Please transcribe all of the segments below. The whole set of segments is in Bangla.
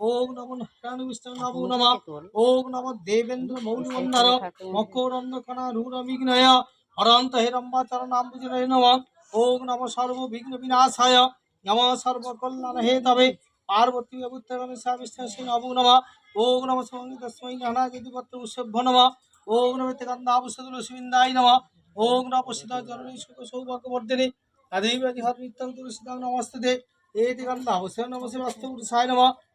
ওং নম নারায়ণ নমো নমঃ। ওং নম দেবেন্দ্র মৌলিবন্ধর মকরন্দ কণা রূঢ় বিঘ্নয় হরন্ত হেরম্বাচরণাম্বুজয় নম। ওং নম সর্ববিঘ্ন বিনাশায় নম সর্বকল্যাণ হে তবে। পার্বতী বুদ্ধগণেশা বিষ্ণু নমো নম। ওং নম সঙ্গীতস্মৈ নানা যদিপত্র উৎসভ্য নম। ওং নম তেগন্ধাবুষদুল শিবিন্দায় নম। ওং নম জননী সুখ সৌভাগ্যবর্ধিনী তদেবাদি হর নিত্যং তুলসীদাং নমস্তে এতি গন্ধাবুষে নমসে বাস্তু পুরুষায় নম।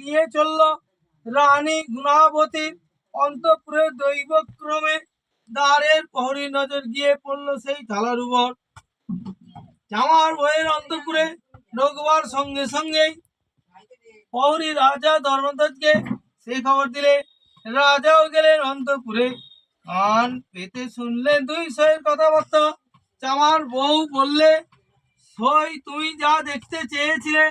নিয়ে চলল। রানী গুণাবতীর অন্তপুরে দৈবক্রমে দ্বারের প্রহরী নজর গিয়ে পড়ল সেই থালার উপর। জামার বইয়ের অন্তপুরে ঢোকবার সঙ্গে সঙ্গেই প্রহরী রাজা ধর্মধ্বজকে সেই খবর দিলে। রাজাও গেলেন অন্তপুরে। কান পেতে শুনলেন দুই সইয়ের কথাবার্তা। জামার বউ বললে, সই তুমি যা দেখতে চেয়েছিলে